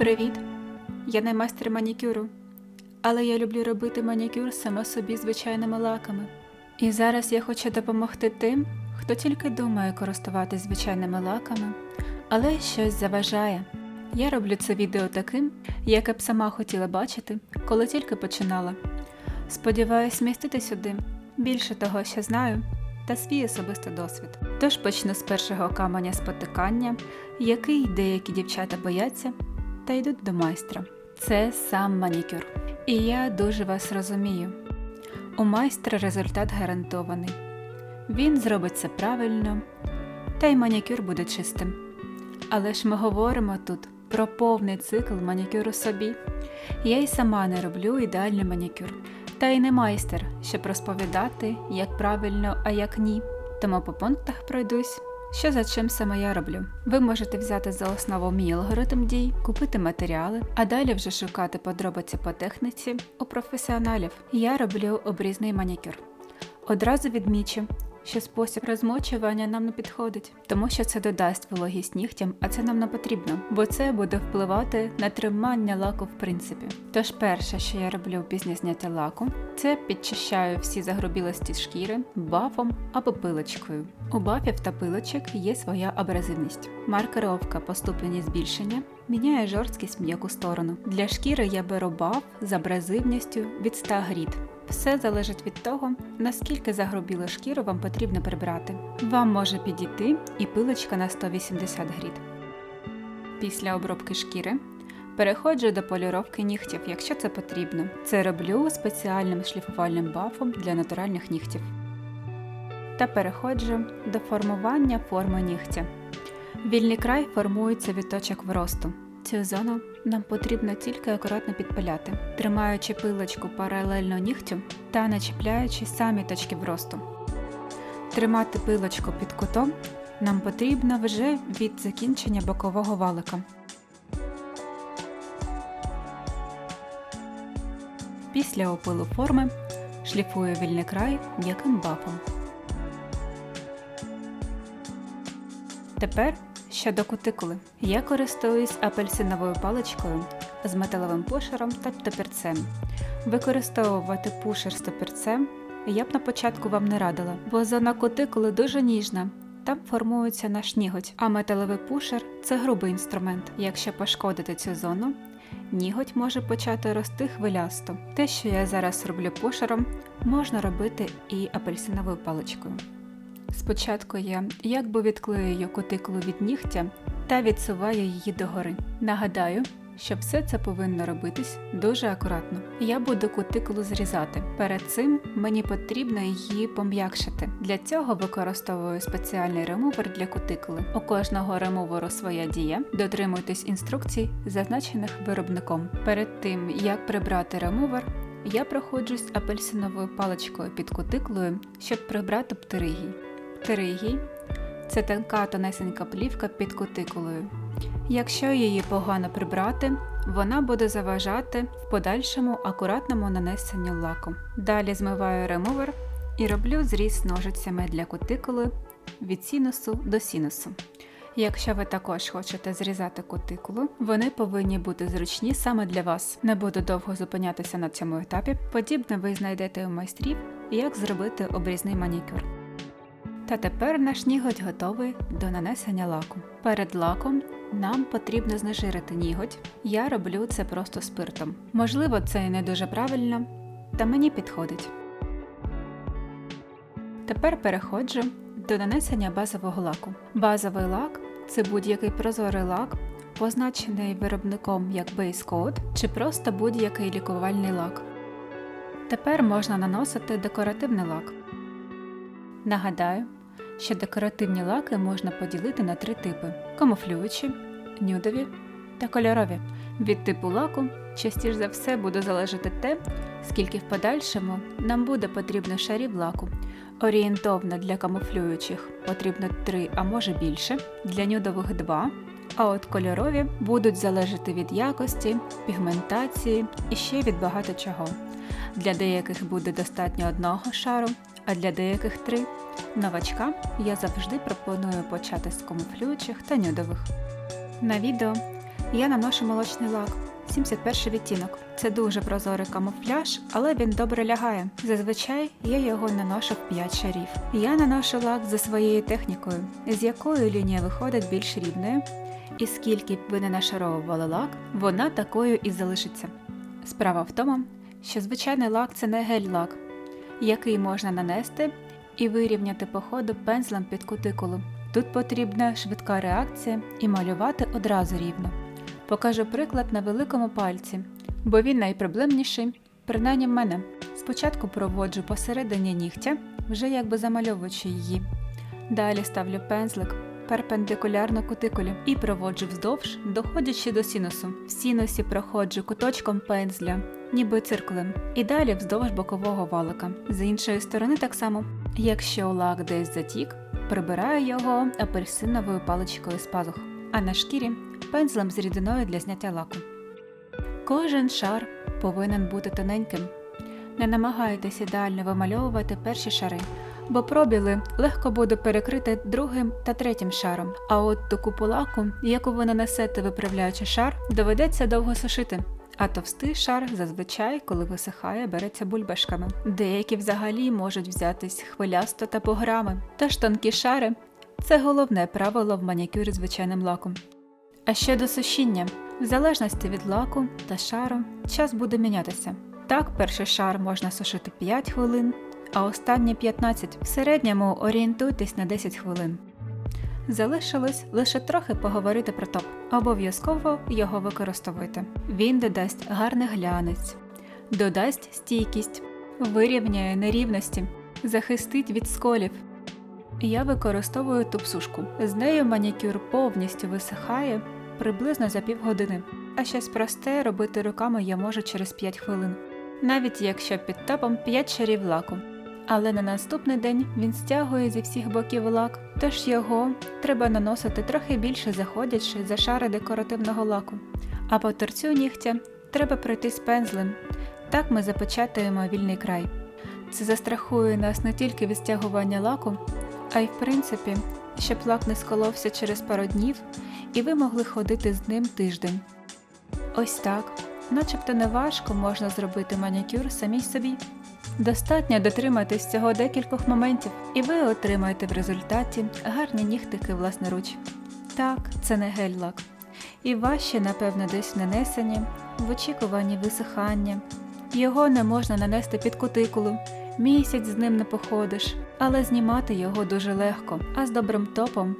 Привіт! Я не майстер манікюру, але я люблю робити манікюр сама собі звичайними лаками. І зараз я хочу допомогти тим, хто тільки думає користуватись звичайними лаками, але щось заважає. Я роблю це відео таким, яке б сама хотіла бачити, коли тільки починала. Сподіваюсь містити сюди більше того, що знаю, та свій особистий досвід. Тож почну з першого каменя спотикання, який деякі дівчата бояться та йдуть до майстра. Це сам манікюр. І я дуже вас розумію. У майстра результат гарантований. Він зробить це правильно, та й манікюр буде чистим. Але ж ми говоримо тут про повний цикл манікюру собі. Я й сама не роблю ідеальний манікюр, та й не майстер, щоб розповідати, як правильно, а як ні. Тому по пунктах пройдусь, що за чим саме я роблю. Ви можете взяти за основу мій алгоритм дій, купити матеріали, а далі вже шукати подробиці по техніці у професіоналів. Я роблю обрізний манікюр. Одразу відмічу, що спосіб розмочування нам не підходить, тому що це додасть вологість нігтям, а це нам не потрібно, бо це буде впливати на тримання лаку в принципі. Тож перше, що я роблю після зняття лаку, це підчищаю всі загрубілості шкіри бафом або пилочкою. У бафів та пилочок є своя абразивність. Маркировка по ступені збільшення міняє жорсткість м'яку сторону. Для шкіри я беру баф з абразивністю від 100 грід. Все залежить від того, наскільки загрубілу шкіру вам потрібно прибрати. Вам може підійти і пилочка на 180 грід. Після обробки шкіри переходжу до поліровки нігтів, якщо це потрібно. Це роблю спеціальним шліфувальним бафом для натуральних нігтів. Та переходжу до формування форми нігтя. Вільний край формується від точок вросту. Цю зону нам потрібно тільки акуратно підпиляти, тримаючи пилочку паралельно нігтю та не чіпляючи самі точки вросту. Тримати пилочку під кутом нам потрібно вже від закінчення бокового валика. Після опилу форми шліфую вільний край м'яким бафом. Тепер щодо кутикули. Я користуюсь апельсиновою паличкою з металевим пушером та топірцем. Використовувати пушер з топірцем я б на початку вам не радила, бо зона кутикули дуже ніжна. Там формується наш ніготь, а металевий пушер це грубий інструмент. Якщо пошкодити цю зону, ніготь може почати рости хвилясто. Те, що я зараз роблю пушером, можна робити і апельсиновою паличкою. Спочатку я якби відклеюю кутикулу від нігтя та відсуваю її догори. Нагадаю, що все це повинно робитись дуже акуратно. Я буду кутикулу зрізати. Перед цим мені потрібно її пом'якшити. Для цього використовую спеціальний ремувер для кутикули. У кожного ремуверу своя дія. Дотримуйтесь інструкцій, зазначених виробником. Перед тим як прибрати ремувер, я проходжусь апельсиновою паличкою під кутикулою, щоб прибрати птеригій. Птеригій – це тонка тонесенька плівка під кутикулою. Якщо її погано прибрати, вона буде заважати в подальшому акуратному нанесенню лаку. Далі змиваю ремувер і роблю зріз ножицями для кутикули від синусу до синусу. Якщо ви також хочете зрізати кутикулу, вони повинні бути зручні саме для вас. Не буду довго зупинятися на цьому етапі. Подібне ви знайдете у майстрів, як зробити обрізний манікюр. Та тепер наш ніготь готовий до нанесення лаку. Перед лаком нам потрібно знежирити ніготь. Я роблю це просто спиртом. Можливо, це і не дуже правильно, та мені підходить. Тепер переходжу до нанесення базового лаку. Базовий лак це будь-який прозорий лак, позначений виробником як Base Coat чи просто будь-який лікувальний лак. Тепер можна наносити декоративний лак. Нагадаю, що декоративні лаки можна поділити на три типи: камуфлюючі, нюдові та кольорові. Від типу лаку частіше за все буде залежати те, скільки в подальшому нам буде потрібно шарів лаку. Орієнтовно для камуфлюючих потрібно 3, а може більше, для нюдових 2, а от кольорові будуть залежати від якості, пігментації і ще від багато чого. Для деяких буде достатньо одного шару, а для деяких три. Новачкам я завжди пропоную почати з камуфлюючих та нюдових. На відео я наношу молочний лак. 71 відтінок. Це дуже прозорий камуфляж, але він добре лягає. Зазвичай я його наношу в 5 шарів. Я наношу лак за своєю технікою, з якою лінія виходить більш рівною, і скільки б ви не нашаровували лак, вона такою і залишиться. Справа в тому, що звичайний лак це не гель-лак, який можна нанести і вирівняти по ходу пензлем під кутикулу. Тут потрібна швидка реакція і малювати одразу рівно. Покажу приклад на великому пальці, бо він найпроблемніший, принаймні в мене. Спочатку проводжу посередині нігтя, вже якби замальовуючи її. Далі ставлю пензлик перпендикулярно кутикулі і проводжу вздовж, доходячи до синусу. В синусі проходжу куточком пензля, ніби циркулем, і далі вздовж бокового валика. З іншої сторони так само. Якщо лак десь затік, прибираю його апельсиновою паличкою з пазух, а на шкірі пензлем з рідиною для зняття лаку. Кожен шар повинен бути тоненьким. Не намагайтеся ідеально вимальовувати перші шари, бо пробіли легко буде перекрити другим та третім шаром. А от ту купу лаку, яку ви нанесете виправляючи шар, доведеться довго сушити. А товстий шар зазвичай, коли висихає, береться бульбашками. Деякі взагалі можуть взятись хвилясто та по грами. Тож тонкі шари це головне правило в манікюрі звичайним лаком. А щодо сушіння, в залежності від лаку та шару, час буде мінятися. Так, перший шар можна сушити 5 хвилин, а останні 15. В середньому орієнтуйтесь на 10 хвилин. Залишилось лише трохи поговорити про топ. Обов'язково його використовуйте. Він додасть гарний глянець, додасть стійкість, вирівняє нерівності, захистить від сколів. Я використовую тупсушку. З нею манікюр повністю висихає приблизно за півгодини, а щось просте робити руками я можу через 5 хвилин, навіть якщо під топом 5 шарів лаку. Але на наступний день він стягує зі всіх боків лак, тож його треба наносити трохи більше заходячи за шари декоративного лаку. А по торцю нігтя треба пройти з пензлем. Так ми запечатаємо вільний край. Це застрахує нас не тільки від стягування лаку, а й в принципі, щоб лак не сколовся через пару днів, і ви могли ходити з ним тиждень. Ось так, начебто неважко можна зробити манікюр самій собі. Достатньо дотриматись цього декількох моментів, і ви отримаєте в результаті гарні нігтики власноруч. Так, це не гель-лак. І важче, напевно, десь нанесені, в очікуванні висихання. Його не можна нанести під кутикулу, місяць з ним не походиш, але знімати його дуже легко, а з добрим топом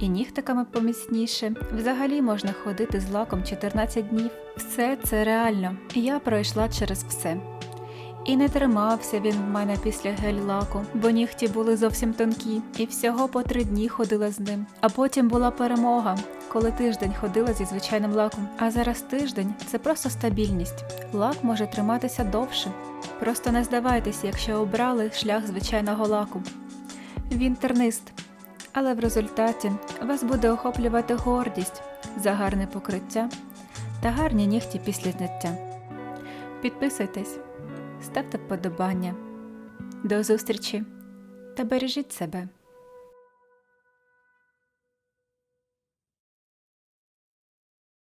і нігтиками поміцніше. Взагалі можна ходити з лаком 14 днів. Все це реально. Я пройшла через все. І не тримався він в мене після гель-лаку, бо нігті були зовсім тонкі, і всього по три дні ходила з ним. А потім була перемога, коли тиждень ходила зі звичайним лаком. А зараз тиждень це просто стабільність. Лак може триматися довше. Просто не здавайтеся, якщо обрали шлях звичайного лаку. Він тернист, але в результаті вас буде охоплювати гордість за гарне покриття та гарні нігті після зняття. Підписуйтесь, ставте вподобання. До зустрічі та бережіть себе.